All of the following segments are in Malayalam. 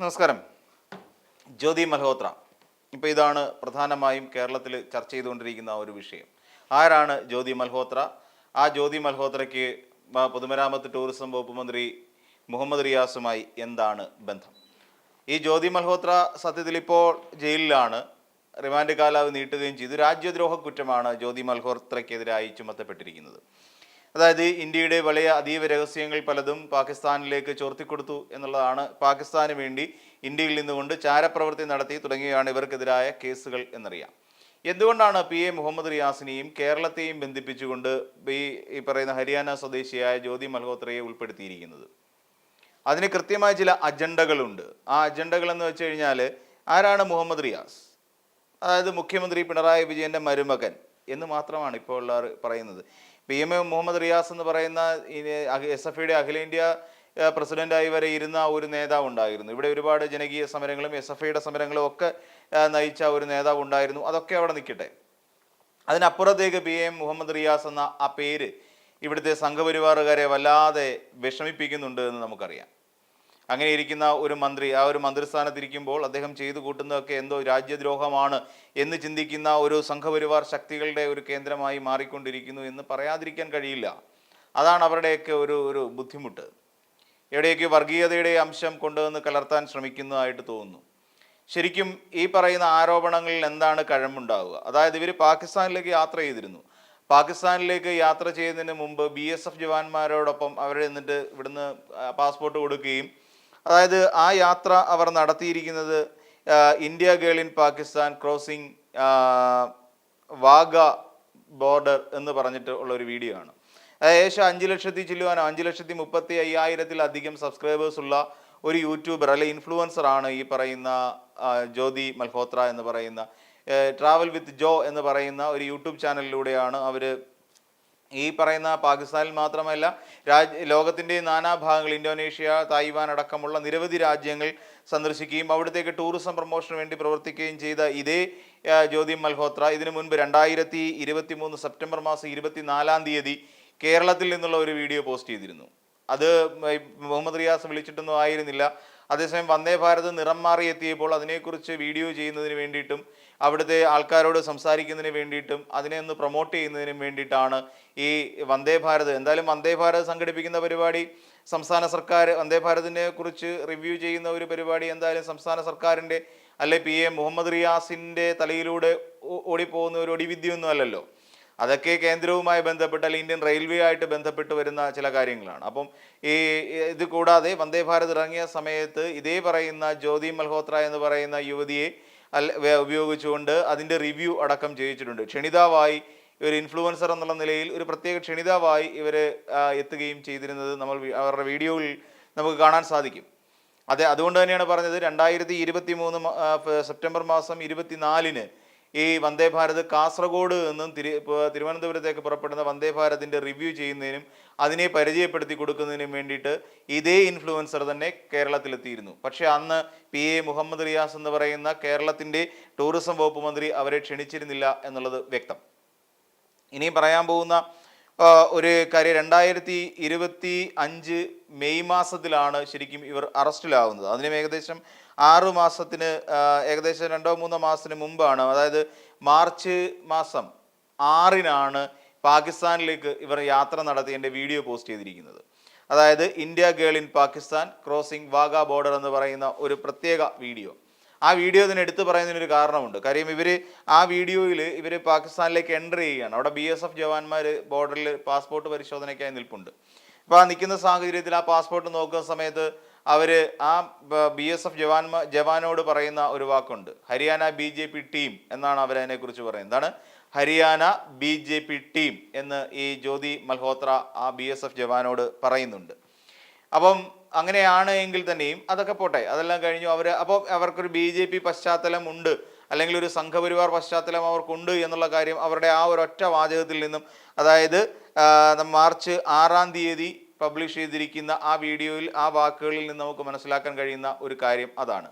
നമസ്കാരം. ജ്യോതി മൽഹോത്ര. ഇപ്പോൾ ഇതാണ് പ്രധാനമായും കേരളത്തിൽ ചർച്ച ചെയ്തുകൊണ്ടിരിക്കുന്ന ഒരു വിഷയം. ആരാണ് ജ്യോതി മൽഹോത്ര? ആ ജ്യോതി മൽഹോത്രയ്ക്ക് പൊതുമരാമത്ത് ടൂറിസം വകുപ്പ് മന്ത്രി മുഹമ്മദ് റിയാസുമായി എന്താണ് ബന്ധം? ഈ ജ്യോതി മൽഹോത്ര സത്യത്തിൽ ഇപ്പോൾ ജയിലിലാണ്. റിമാൻഡ് കാലാവധി നീട്ടുകയും ചെയ്തു. രാജ്യദ്രോഹ കുറ്റമാണ് ജ്യോതി മൽഹോത്രയ്ക്കെതിരായി ചുമത്തപ്പെട്ടിരിക്കുന്നത്. അതായത് ഇന്ത്യയുടെ വലിയ അതീവ രഹസ്യങ്ങൾ പലതും പാകിസ്ഥാനിലേക്ക് ചോർത്തിക്കൊടുത്തു എന്നുള്ളതാണ് പാകിസ്ഥാന് വേണ്ടി ഇന്ത്യയിൽ നിന്നുകൊണ്ട് ചാരപ്രവൃത്തി നടത്തി തുടങ്ങിയാണ് ഇവർക്കെതിരായ കേസുകൾ എന്നറിയാം. എന്തുകൊണ്ടാണ് പി എ മുഹമ്മദ് റിയാസിനെയും കേരളത്തെയും ബന്ധിപ്പിച്ചുകൊണ്ട് ഈ പറയുന്ന ഹരിയാന സ്വദേശിയായ ജ്യോതി മൽഹോത്രയെ ഉൾപ്പെടുത്തിയിരിക്കുന്നത്? അതിന് കൃത്യമായ ചില അജണ്ടകളുണ്ട്. ആ അജണ്ടകൾ എന്ന് വെച്ച് കഴിഞ്ഞാൽ ആരാണ് മുഹമ്മദ് റിയാസ്? അതായത് മുഖ്യമന്ത്രി പിണറായി വിജയന്റെ മരുമകൻ എന്ന് മാത്രമാണ് ഇപ്പോൾ ഉള്ളവർ പറയുന്നത്. P M A Muhammad Riyas എന്ന് പറയുന്ന എസ് എഫ് ഐയുടെ അഖിലേന്ത്യാ പ്രസിഡന്റായി വരെ ഇരുന്ന ഒരു നേതാവ് ഉണ്ടായിരുന്നു. ഇവിടെ ഒരുപാട് ജനകീയ സമരങ്ങളും എസ് എഫ് ഐയുടെ സമരങ്ങളും ഒക്കെ നയിച്ച ഒരു നേതാവ് ഉണ്ടായിരുന്നു. അതൊക്കെ അവിടെ നിൽക്കട്ടെ. അതിനപ്പുറത്തേക്ക് പി എം മുഹമ്മദ് റിയാസ് എന്ന ആ പേര് ഇവിടുത്തെ സംഘപരിവാറുകാരെ വല്ലാതെ വിഷമിപ്പിക്കുന്നുണ്ട് എന്ന് നമുക്കറിയാം. അങ്ങനെ ഇരിക്കുന്ന ഒരു മന്ത്രി ആ ഒരു മന്ത്രിസ്ഥാനത്തിരിക്കുമ്പോൾ അദ്ദേഹം ചെയ്തു കൂട്ടുന്നതൊക്കെ എന്തോ രാജ്യദ്രോഹമാണ് എന്ന് ചിന്തിക്കുന്ന ഒരു സംഘപരിവാർ ശക്തികളുടെ ഒരു കേന്ദ്രമായി മാറിക്കൊണ്ടിരിക്കുന്നു എന്ന് പറയാതിരിക്കാൻ കഴിയില്ല. അതാണ് അവരുടെയൊക്കെ ഒരു ഒരു ബുദ്ധിമുട്ട്. എവിടെയൊക്കെ വർഗീയതയുടെ അംശം കൊണ്ടുവന്ന് കലർത്താൻ ശ്രമിക്കുന്നതായിട്ട് തോന്നുന്നു. ശരിക്കും ഈ പറയുന്ന ആരോപണങ്ങളിൽ എന്താണ് കഴമ്പുണ്ടാവുക? അതായത് ഇവർ പാകിസ്ഥാനിലേക്ക് യാത്ര ചെയ്തിരുന്നു. പാകിസ്ഥാനിലേക്ക് യാത്ര ചെയ്യുന്നതിന് മുമ്പ് ബി എസ് എഫ് ജവാന്മാരോടൊപ്പം അവരെ എന്നിട്ട് ഇവിടുന്ന് പാസ്പോർട്ട് കൊടുക്കുകയും അതായത് ആ യാത്ര അവർ നടത്തിയിരിക്കുന്നത് India girl in Pakistan crossing Wagah border എന്ന് പറഞ്ഞിട്ട് ഉള്ള ഒരു വീഡിയോ ആണ്. ഏകദേശം അഞ്ച് ലക്ഷത്തി ചില്ലുവാനോ അഞ്ച് ലക്ഷത്തി മുപ്പത്തി അയ്യായിരത്തിലധികം സബ്സ്ക്രൈബേഴ്സ് ഉള്ള ഒരു യൂട്യൂബർ അല്ലെ ഇൻഫ്ലുവൻസർ ആണ് ഈ പറയുന്ന ജ്യോതി മൽഹോത്ര എന്ന് പറയുന്ന ട്രാവൽ വിത്ത് ജോ എന്ന് പറയുന്ന ഒരു യൂട്യൂബ് ചാനലിലൂടെയാണ് അവർ ഈ പറയുന്ന പാകിസ്ഥാനിൽ മാത്രമല്ല രാജ് ലോകത്തിന്റെ നാനാഭാഗങ്ങൾ ഇന്തോനേഷ്യ തായ്വാൻ അടക്കമുള്ള നിരവധി രാജ്യങ്ങൾ സന്ദർശിക്കുകയും അവിടത്തേക്ക് ടൂറിസം പ്രൊമോഷന് വേണ്ടി പ്രവർത്തിക്കുകയും ചെയ്ത ഇതേ ജ്യോതി മൽഹോത്ര ഇതിനു മുൻപ് രണ്ടായിരത്തി ഇരുപത്തി മൂന്ന് സെപ്റ്റംബർ മാസം ഇരുപത്തിനാലാം തീയതി കേരളത്തിൽ നിന്നുള്ള ഒരു വീഡിയോ പോസ്റ്റ് ചെയ്തിരുന്നു. അത് മുഹമ്മദ് റിയാസ് വിളിച്ചിട്ടൊന്നും ആയിരുന്നില്ല. അതേസമയം വന്ദേ ഭാരത് നിറം മാറി എത്തിയപ്പോൾ അതിനെക്കുറിച്ച് വീഡിയോ ചെയ്യുന്നതിന് വേണ്ടിയിട്ടും അവിടുത്തെ ആൾക്കാരോട് സംസാരിക്കുന്നതിന് വേണ്ടിയിട്ടും അതിനെ ഒന്ന് പ്രൊമോട്ട് ചെയ്യുന്നതിനും വേണ്ടിയിട്ടാണ് ഈ വന്ദേ ഭാരത്. എന്തായാലും വന്ദേ ഭാരത് സംഘടിപ്പിക്കുന്ന പരിപാടി സംസ്ഥാന സർക്കാർ വന്ദേ ഭാരതിനെ കുറിച്ച് റിവ്യൂ ചെയ്യുന്ന ഒരു പരിപാടി എന്തായാലും സംസ്ഥാന സർക്കാരിന്റെ അല്ലെ പി എ മുഹമ്മദ് റിയാസിന്റെ തലയിലൂടെ ഓടിപ്പോകുന്ന ഒരു ഒടിവിദ്യയൊന്നും അല്ലല്ലോ? അതൊക്കെ കേന്ദ്രവുമായി ബന്ധപ്പെട്ട് അല്ലെങ്കിൽ ഇന്ത്യൻ റെയിൽവേ ആയിട്ട് ബന്ധപ്പെട്ട് വരുന്ന ചില കാര്യങ്ങളാണ്. അപ്പം ഈ ഇത് കൂടാതെ വന്ദേ ഭാരത് ഇറങ്ങിയ സമയത്ത് ഇതേ പറയുന്ന ജ്യോതി മൽഹോത്ര എന്ന് പറയുന്ന യുവതിയെ അല്ല ഉപയോഗിച്ചുകൊണ്ട് അതിന്റെ റിവ്യൂ അടക്കം ചെയ്യിച്ചിട്ടുണ്ട്. ക്ഷണിതാവായി ഒരു ഇൻഫ്ലുവൻസർ എന്നുള്ള നിലയിൽ ഒരു പ്രത്യേക ക്ഷണിതാവായി ഇവർ എത്തുകയും ചെയ്തിരുന്നത് നമ്മൾ അവരുടെ വീഡിയോയിൽ നമുക്ക് കാണാൻ സാധിക്കും. അതെ അതുകൊണ്ട് തന്നെയാണ് പറഞ്ഞത് രണ്ടായിരത്തി ഇരുപത്തി മൂന്ന് സെപ്റ്റംബർ മാസം ഇരുപത്തിനാലിന് ഈ വന്ദേ ഭാരത് കാസർഗോഡ് നിന്നും തിരു തിരുവനന്തപുരത്തേക്ക് പുറപ്പെടുന്ന വന്ദേ ഭാരതിന്റെ റിവ്യൂ ചെയ്യുന്നതിനും അതിനെ പരിചയപ്പെടുത്തി കൊടുക്കുന്നതിനും വേണ്ടിയിട്ട് ഇതേ ഇൻഫ്ലുവൻസർ തന്നെ കേരളത്തിലെത്തിയിരുന്നു. പക്ഷേ അന്ന് പി എ മുഹമ്മദ് റിയാസ് എന്ന് പറയുന്ന കേരളത്തിന്റെ ടൂറിസം വകുപ്പ് മന്ത്രി അവരെ ക്ഷണിച്ചിരുന്നില്ല എന്നുള്ളത് വ്യക്തം. ഇനി പറയാൻ പോകുന്ന ഒരു കാര്യം. രണ്ടായിരത്തി ഇരുപത്തി അഞ്ച് മെയ് മാസത്തിലാണ് ശരിക്കും ഇവർ അറസ്റ്റിലാവുന്നത്. അതിനും ഏകദേശം ആറു മാസത്തിന് ഏകദേശം രണ്ടോ മൂന്നോ മാസത്തിന് മുമ്പാണ് അതായത് മാർച്ച് മാസം ആറിനാണ് പാകിസ്ഥാനിലേക്ക് ഇവർ യാത്ര നടത്തിയതിന്റെ വീഡിയോ പോസ്റ്റ് ചെയ്തിരിക്കുന്നത്. അതായത് India girl in Pakistan crossing Wagah border എന്ന് പറയുന്ന ഒരു പ്രത്യേക വീഡിയോ. ആ വീഡിയോ ഇതിന് എടുത്തു പറയുന്നതിനൊരു കാരണമുണ്ട്. കാര്യം ഇവർ ആ വീഡിയോയിൽ ഇവർ പാകിസ്ഥാനിലേക്ക് എന്റർ ചെയ്യുകയാണ്. അവിടെ ബി എസ് എഫ് ജവാന്മാർ ബോർഡറിൽ പാസ്പോർട്ട് പരിശോധനയ്ക്കായി നിൽപ്പുണ്ട്. അപ്പോൾ ആ നിൽക്കുന്ന സാഹചര്യത്തിൽ ആ പാസ്പോർട്ട് നോക്കുന്ന സമയത്ത് അവർ ആ ബി എസ് എഫ് ജവാൻ ജവാനോട് പറയുന്ന ഒരു വാക്കുണ്ട്. Haryana B J P team എന്നാണ് അവരതിനെക്കുറിച്ച് പറയുന്നത്. എന്താണ്? Haryana B J P team എന്ന് ഈ ജ്യോതി മൽഹോത്ര ആ ബി എസ് എഫ് ജവാനോട് പറയുന്നുണ്ട്. അപ്പം അങ്ങനെയാണ് എങ്കിൽ തന്നെയും അതൊക്കെ പോട്ടെ. അതെല്ലാം കഴിഞ്ഞു. അവർ അപ്പോൾ അവർക്കൊരു ബി ജെ പി പശ്ചാത്തലം ഉണ്ട്. അല്ലെങ്കിൽ ഒരു സംഘപരിവാർ പശ്ചാത്തലം അവർക്കുണ്ട് എന്നുള്ള കാര്യം അവരുടെ ആ ഒരു ഒറ്റ വാചകത്തിൽ നിന്നും അതായത് മാർച്ച് ആറാം തീയതി പബ്ലിഷ് ചെയ്തിരിക്കുന്ന ആ വീഡിയോയിൽ ആ വാക്കുകളിൽ നിന്ന് നമുക്ക് മനസ്സിലാക്കാൻ കഴിയുന്ന ഒരു കാര്യം അതാണ്.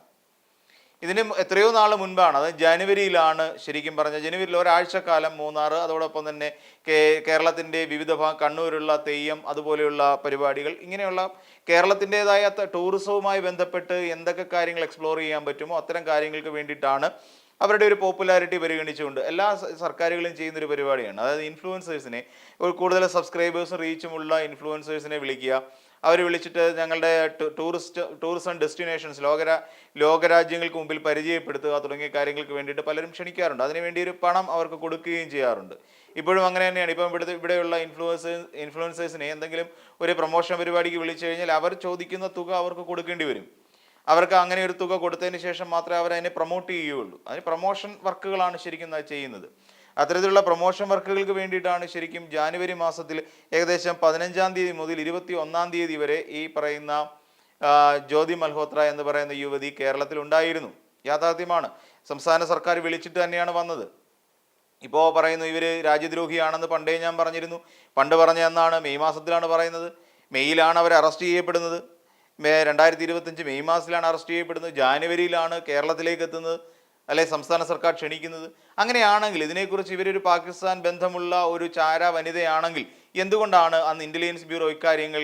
ഇതിന് എത്രയോ നാൾ മുൻപാണ് അത് ജനുവരിയിലാണ് ശരിക്കും പറഞ്ഞ ജനുവരിയിൽ ഒരാഴ്ചക്കാലം മൂന്നാർ അതോടൊപ്പം തന്നെ കേ- കേരളത്തിന്റെ വിവിധ ഭാഗം കണ്ണൂരുള്ള തെയ്യം അതുപോലെയുള്ള പരിപാടികൾ ഇങ്ങനെയുള്ള കേരളത്തിന്റെതായ ടൂറിസവുമായി ബന്ധപ്പെട്ട് എന്തൊക്കെ കാര്യങ്ങൾ എക്സ്പ്ലോർ ചെയ്യാൻ പറ്റുമോ അത്തരം കാര്യങ്ങൾക്ക് വേണ്ടിയിട്ടാണ് അവരുടെ ഒരു പോപ്പുലാരിറ്റി പരിഗണിച്ചുകൊണ്ട് എല്ലാ സർക്കാരുകളും ചെയ്യുന്ന ഒരു പരിപാടിയാണ്. അതായത് ഇൻഫ്ലുവൻസേഴ്സിനെ കൂടുതൽ സബ്സ്ക്രൈബേഴ്സും റീച്ചുമുള്ള ഇൻഫ്ലുവൻസേഴ്സിനെ വിളിക്കുക. അവർ വിളിച്ചിട്ട് ഞങ്ങളുടെ ടൂറിസ്റ്റ് ടൂറിസം ഡെസ്റ്റിനേഷൻസ് ലോകരാ ലോകരാജ്യങ്ങൾക്ക് മുമ്പിൽ പരിചയപ്പെടുത്തുക തുടങ്ങിയ കാര്യങ്ങൾക്ക് വേണ്ടിയിട്ട് പലരും ക്ഷണിക്കാറുണ്ട്. അതിനുവേണ്ടി ഒരു പണം അവർക്ക് കൊടുക്കുകയും ചെയ്യാറുണ്ട്. ഇപ്പോഴും അങ്ങനെ തന്നെയാണ്. ഇപ്പം ഇവിടുത്തെ ഇവിടെയുള്ള ഇൻഫ്ലുവൻസേഴ്സ് ഇൻഫ്ലുവൻസേഴ്സിനെ എന്തെങ്കിലും ഒരു പ്രൊമോഷൻ പരിപാടിക്ക് വിളിച്ചു കഴിഞ്ഞാൽ അവർ ചോദിക്കുന്ന തുക അവർക്ക് കൊടുക്കേണ്ടി വരും. അവർക്ക് അങ്ങനെ ഒരു തുക കൊടുത്തതിന് ശേഷം മാത്രമേ അവർ അതിനെ പ്രൊമോട്ട് ചെയ്യുകയുള്ളൂ. അതിന് പ്രൊമോഷൻ വർക്കുകളാണ് ശരിക്കും ചെയ്യുന്നത്. അത്തരത്തിലുള്ള പ്രൊമോഷൻ വർക്കുകൾക്ക് വേണ്ടിയിട്ടാണ് ശരിക്കും ജാനുവരി മാസത്തിൽ ഏകദേശം പതിനഞ്ചാം തീയതി മുതൽ ഇരുപത്തി ഒന്നാം തീയതി വരെ ഈ പറയുന്ന ജ്യോതി മൽഹോത്ര എന്ന് പറയുന്ന യുവതി കേരളത്തിൽ ഉണ്ടായിരുന്നു. യാഥാർത്ഥ്യമാണ്. സംസ്ഥാന സർക്കാർ വിളിച്ചിട്ട് തന്നെയാണ് വന്നത്. ഇപ്പോൾ പറയുന്നു ഇവർ രാജ്യദ്രോഹിയാണെന്ന് പണ്ടേ ഞാൻ പറഞ്ഞിരുന്നു. പണ്ട് പറഞ്ഞ എന്നാണ് മെയ് മാസത്തിലാണ് പറയുന്നത്. മെയ്യിലാണ് അവർ അറസ്റ്റ് ചെയ്യപ്പെടുന്നത്. രണ്ടായിരത്തി ഇരുപത്തഞ്ച് മെയ് മാസത്തിലാണ് അറസ്റ്റ് ചെയ്യപ്പെടുന്നത്. ജാനുവരിയിലാണ് കേരളത്തിലേക്ക് എത്തുന്നത്. അല്ലെ സംസ്ഥാന സർക്കാർ ക്ഷണിക്കുന്നത്. അങ്ങനെയാണെങ്കിൽ ഇതിനെക്കുറിച്ച് ഇവരൊരു പാകിസ്ഥാൻ ബന്ധമുള്ള ഒരു ചാര വനിതയാണെങ്കിൽ എന്തുകൊണ്ടാണ് അന്ന് ഇന്റലിജൻസ് ബ്യൂറോ ഇക്കാര്യങ്ങൾ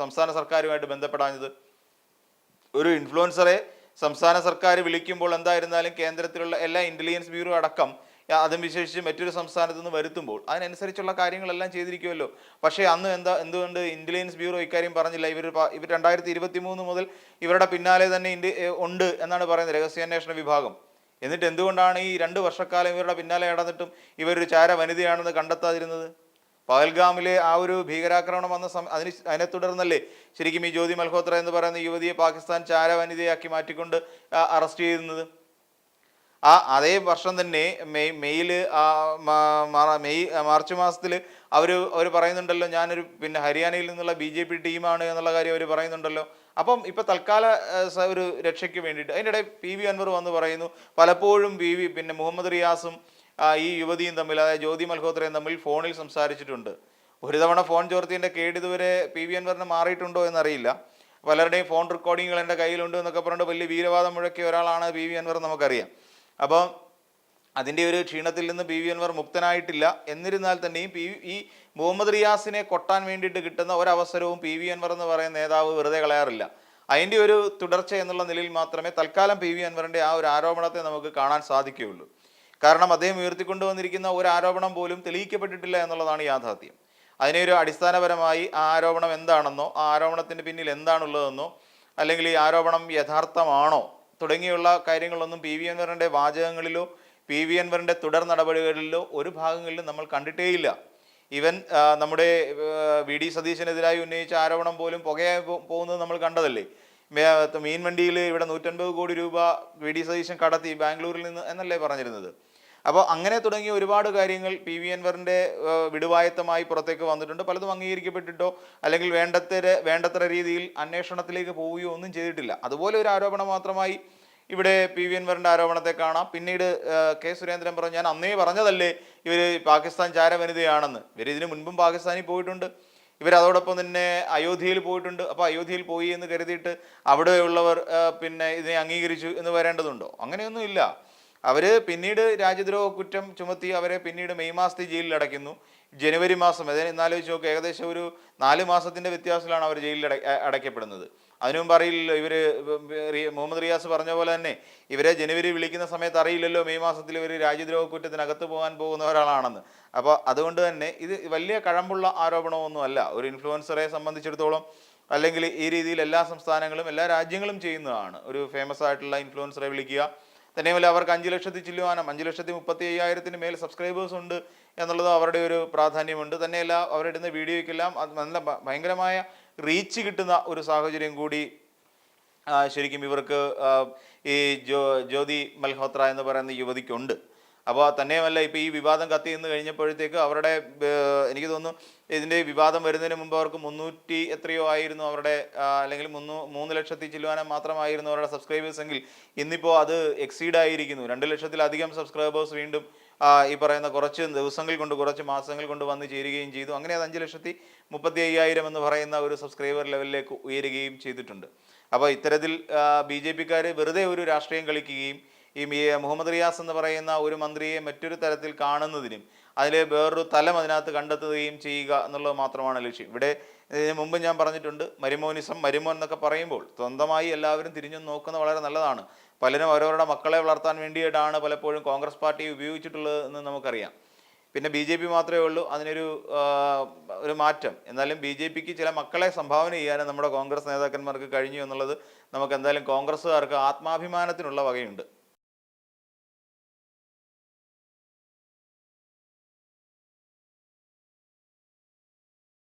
സംസ്ഥാന സർക്കാരുമായിട്ട് ബന്ധപ്പെടാഞ്ഞത്? ഒരു ഇൻഫ്ലുവൻസറെ സംസ്ഥാന സർക്കാർ വിളിക്കുമ്പോൾ എന്തായിരുന്നാലും കേന്ദ്രത്തിലുള്ള എല്ലാ ഇന്റലിജൻസ് ബ്യൂറോ അടക്കം അതും വിശേഷിച്ച് മറ്റൊരു സംസ്ഥാനത്ത് നിന്ന് വരുത്തുമ്പോൾ അതിനനുസരിച്ചുള്ള കാര്യങ്ങളെല്ലാം ചെയ്തിരിക്കുമല്ലോ പക്ഷേ അന്ന് എന്താ എന്തുകൊണ്ട് ഇന്റലിജൻസ് ബ്യൂറോ ഇക്കാര്യം പറഞ്ഞില്ല? ഇവർ ഇവർ രണ്ടായിരത്തി ഇരുപത്തി മൂന്ന് മുതൽ ഇവരുടെ പിന്നാലെ തന്നെ ഉണ്ട് എന്നാണ് പറയുന്നത് രഹസ്യാന്വേഷണ വിഭാഗം. എന്നിട്ട് എന്തുകൊണ്ടാണ് ഈ രണ്ട് വർഷക്കാലം ഇവരുടെ പിന്നാലെ നടന്നിട്ടും ഇവരൊരു ചാര വനിതയാണെന്ന് കണ്ടെത്താതിരുന്നത്? പഹൽഗാമിലെ ആ ഒരു ഭീകരാക്രമണം വന്ന സമ അതിന് അതിനെ തുടർന്നല്ലേ ശരിക്കും ഈ ജ്യോതി മൽഹോത്ര എന്ന് പറയുന്ന യുവതിയെ പാകിസ്ഥാൻ ചാര വനിതയാക്കി മാറ്റിക്കൊണ്ട് അറസ്റ്റ് ചെയ്യുന്നത് ആ അതേ വർഷം തന്നെ മെയ് മെയ്യിൽ മെയ് മാർച്ച് മാസത്തിൽ അവർ അവർ പറയുന്നുണ്ടല്ലോ ഞാനൊരു പിന്നെ ഹരിയാനയിൽ നിന്നുള്ള ബി ജെ പി ടീമാണ് എന്നുള്ള കാര്യം അവർ പറയുന്നുണ്ടല്ലോ. അപ്പം ഇപ്പം തൽക്കാല ഒരു രക്ഷയ്ക്ക് വേണ്ടിയിട്ട് അതിന്റെ ഇടയിൽ പി വി അൻവർ വന്ന് പറയുന്നു പലപ്പോഴും പി വി പിന്നെ മുഹമ്മദ് റിയാസും ഈ യുവതിയും തമ്മിൽ അതായത് ജ്യോതി മൽഹോത്രയും തമ്മിൽ ഫോണിൽ സംസാരിച്ചിട്ടുണ്ട്. ഒരു തവണ ഫോൺ ചോർത്തിന്റെ കേട് ഇതുവരെ പി വി അൻവറിന് മാറിയിട്ടുണ്ടോ എന്നറിയില്ല. പലരുടെയും ഫോൺ റെക്കോർഡിങ്ങുകൾ എന്റെ കയ്യിലുണ്ട് എന്നൊക്കെ പറഞ്ഞിട്ട് വലിയ വീരവാദം മുഴക്കിയ ഒരാളാണ് പി വി അൻവർ നമുക്കറിയാം. അപ്പോൾ അതിന്റെ ഒരു ക്ഷീണത്തിൽ നിന്ന് പി വി അൻവർ മുക്തനായിട്ടില്ല. എന്നിരുന്നാൽ തന്നെയും പി ഈ മുഹമ്മദ് റിയാസിനെ കൊട്ടാൻ വേണ്ടിയിട്ട് കിട്ടുന്ന ഒരവസരവും പി വി അൻവർ എന്ന് പറയുന്ന നേതാവ് വെറുതെ കളയാറില്ല. അതിന്റെ ഒരു തുടർച്ച എന്നുള്ള നിലയിൽ മാത്രമേ തൽക്കാലം പി വി അൻവറിന്റെ ആ ഒരു ആരോപണത്തെ നമുക്ക് കാണാൻ സാധിക്കുകയുള്ളൂ. കാരണം അദ്ദേഹം ഉയർത്തിക്കൊണ്ടുവന്നിരിക്കുന്ന ഒരു ആരോപണം പോലും തെളിയിക്കപ്പെട്ടിട്ടില്ല എന്നുള്ളതാണ് യാഥാർത്ഥ്യം. അതിനെ ഒരു അടിസ്ഥാനപരമായി ആ ആരോപണം എന്താണെന്നോ ആ ആരോപണത്തിന് പിന്നിൽ എന്താണുള്ളതെന്നോ അല്ലെങ്കിൽ ഈ ആരോപണം യഥാർത്ഥമാണോ തുടങ്ങിയുള്ള കാര്യങ്ങളൊന്നും പി വി അൻവറിന്റെ വാചകങ്ങളിലോ പി വി അൻവറിന്റെ തുടർ നടപടികളിലോ ഒരു ഭാഗങ്ങളിലും നമ്മൾ കണ്ടിട്ടേയില്ല. ഇവൻ നമ്മുടെ വി ഡി സതീശനെതിരായി ഉന്നയിച്ച ആരോപണം പോലും പുകയായി പോകുന്നത് നമ്മൾ കണ്ടതല്ലേ? മീൻവണ്ടിയിൽ മീൻ വണ്ടിയിൽ ഇവിടെ നൂറ്റൻപത് കോടി രൂപ വി ഡി സതീശൻ കടത്തി ബാംഗ്ലൂരിൽ നിന്ന് എന്നല്ലേ പറഞ്ഞിരുന്നത്? അപ്പോൾ അങ്ങനെ തുടങ്ങിയ ഒരുപാട് കാര്യങ്ങൾ പി വി അൻവറിന്റെ വിടുവായത്തമായി പുറത്തേക്ക് വന്നിട്ടുണ്ട്. പലതും അംഗീകരിക്കപ്പെട്ടിട്ടോ അല്ലെങ്കിൽ വേണ്ടത്ര വേണ്ടത്ര രീതിയിൽ അന്വേഷണത്തിലേക്ക് പോവുകയോ ഒന്നും ചെയ്തിട്ടില്ല. അതുപോലെ ഒരു ആരോപണം മാത്രമായി ഇവിടെ പി വി അൻവറിന്റെ ആരോപണത്തെ കാണാം. പിന്നീട് കെ സുരേന്ദ്രൻ പറഞ്ഞു ഞാൻ അന്നേ പറഞ്ഞതല്ലേ ഇവർ പാകിസ്ഥാൻ ചാരവനിതയാണെന്ന്. ഇവർ ഇതിനു മുൻപും പാകിസ്ഥാനിൽ പോയിട്ടുണ്ട്. ഇവർ അതോടൊപ്പം തന്നെ അയോധ്യയിൽ പോയിട്ടുണ്ട്. അപ്പോൾ അയോധ്യയിൽ പോയി എന്ന് കരുതിയിട്ട് അവിടെയുള്ളവർ പിന്നെ ഇതിനെ അംഗീകരിച്ചു എന്ന് വരേണ്ടതുണ്ടോ? അങ്ങനെയൊന്നും ഇല്ല അവർ പിന്നീട് രാജ്യദ്രോഹ കുറ്റം ചുമത്തി അവരെ പിന്നീട് മെയ് മാസത്തിൽ ജയിലിൽ അടയ്ക്കുന്നു. ജനുവരി മാസം അതായത് എന്നാലോചിച്ച് നോക്കുക ഏകദേശം ഒരു നാല് മാസത്തിന്റെ വ്യത്യാസത്തിലാണ് അവർ ജയിലിൽ അടയ്ക്കപ്പെടുന്നത്. അതിനു മുമ്പ് അറിയില്ലല്ലോ ഇവർ മുഹമ്മദ് റിയാസ് പറഞ്ഞ പോലെ തന്നെ ഇവരെ ജനുവരി വിളിക്കുന്ന സമയത്ത് അറിയില്ലല്ലോ മെയ് മാസത്തിൽ ഇവർ രാജ്യദ്രോഹ കുറ്റത്തിനകത്ത് പോകാൻ പോകുന്ന ഒരാളാണെന്ന്. അപ്പോൾ അതുകൊണ്ട് തന്നെ ഇത് വലിയ കഴമ്പുള്ള ആരോപണമൊന്നുമല്ല. ഒരു ഇൻഫ്ലുവൻസറെ സംബന്ധിച്ചിടത്തോളം അല്ലെങ്കിൽ ഈ രീതിയിൽ എല്ലാ സംസ്ഥാനങ്ങളും എല്ലാ രാജ്യങ്ങളും ചെയ്യുന്നതാണ്. ഒരു ഫേമസ് ആയിട്ടുള്ള ഇൻഫ്ലുവൻസറെ വിളിക്കുക തന്നെയുമല്ല അവർക്ക് അഞ്ച് ലക്ഷത്തി ചില്ലുവാനം അഞ്ച് ലക്ഷത്തി മുപ്പത്തി അയ്യായിരത്തിന് മേൽ സബ്സ്ക്രൈബേഴ്സ് ഉണ്ട് എന്നുള്ളത് അവരുടെ ഒരു പ്രാധാന്യമുണ്ട്. തന്നെയല്ല അവരിടുന്ന വീഡിയോയ്ക്കെല്ലാം നല്ല ഭയങ്കരമായ റീച്ച് കിട്ടുന്ന ഒരു സാഹചര്യം കൂടി ശരിക്കും ഇവർക്ക് ഈ ജ്യോതി മൽഹോത്ര എന്ന് പറയുന്ന യുവതിക്കുണ്ട്. അപ്പോൾ തന്നെയുമല്ല ഇപ്പോൾ ഈ വിവാദം കത്തി നിന്ന് കഴിഞ്ഞപ്പോഴത്തേക്ക് അവരുടെ എനിക്ക് തോന്നുന്നു ഇതിന്റെ വിവാദം വരുന്നതിന് മുമ്പ് അവർക്ക് മുന്നൂറ്റി എത്രയോ ആയിരുന്നു അവരുടെ അല്ലെങ്കിൽ മുന്നൂ മൂന്ന് ലക്ഷത്തി ചില്ലുവാനം മാത്രമായിരുന്നു അവരുടെ സബ്സ്ക്രൈബേഴ്സ് എങ്കിൽ ഇന്നിപ്പോൾ അത് എക്സീഡ് ആയിരിക്കുന്നു. രണ്ട് ലക്ഷത്തിലധികം സബ്സ്ക്രൈബേഴ്സ് വീണ്ടും ഈ പറയുന്ന കുറച്ച് ദിവസങ്ങൾ കൊണ്ട് കുറച്ച് മാസങ്ങൾ കൊണ്ട് വന്ന് ചേരുകയും ചെയ്തു. അങ്ങനെ അത് അഞ്ച് ലക്ഷത്തി മുപ്പത്തി അയ്യായിരം എന്ന് പറയുന്ന ഒരു സബ്സ്ക്രൈബർ ലെവലിലേക്ക് ഉയരുകയും ചെയ്തിട്ടുണ്ട്. അപ്പോൾ ഇത്തരത്തിൽ ബി ജെ പിക്കാർ വെറുതെ ഒരു രാഷ്ട്രീയം കളിക്കുകയും ഈ മുഹമ്മദ് റിയാസ് എന്ന് പറയുന്ന ഒരു മന്ത്രിയെ മറ്റൊരു തരത്തിൽ കാണുന്നതിനും അതിൽ വേറൊരു തലം അതിനകത്ത് കണ്ടെത്തുകയും ചെയ്യുക എന്നുള്ളത് മാത്രമാണ് ലക്ഷ്യം. ഇവിടെ ഇതിന് മുമ്പ് ഞാൻ പറഞ്ഞിട്ടുണ്ട് മരുമോനിസം മരുമോൻ എന്നൊക്കെ പറയുമ്പോൾ സ്വന്തമായി എല്ലാവരും തിരിഞ്ഞു നോക്കുന്നത് വളരെ നല്ലതാണ്. പലരും അവരവരുടെ മക്കളെ വളർത്താൻ വേണ്ടിയിട്ടാണ് പലപ്പോഴും കോൺഗ്രസ് പാർട്ടി ഉപയോഗിച്ചിട്ടുള്ളത് എന്ന് നമുക്കറിയാം. പിന്നെ ബി ജെ പി മാത്രമേ ഉള്ളൂ അതിനൊരു ഒരു മാറ്റം. എന്നാലും ബി ജെ പിക്ക് ചില മക്കളെ സംഭാവന ചെയ്യാനും നമ്മുടെ കോൺഗ്രസ് നേതാക്കന്മാർക്ക് കഴിഞ്ഞു എന്നുള്ളത് നമുക്ക് എന്തായാലും കോൺഗ്രസ്സുകാർക്ക് ആത്മാഭിമാനത്തിനുള്ള വകയുണ്ട്.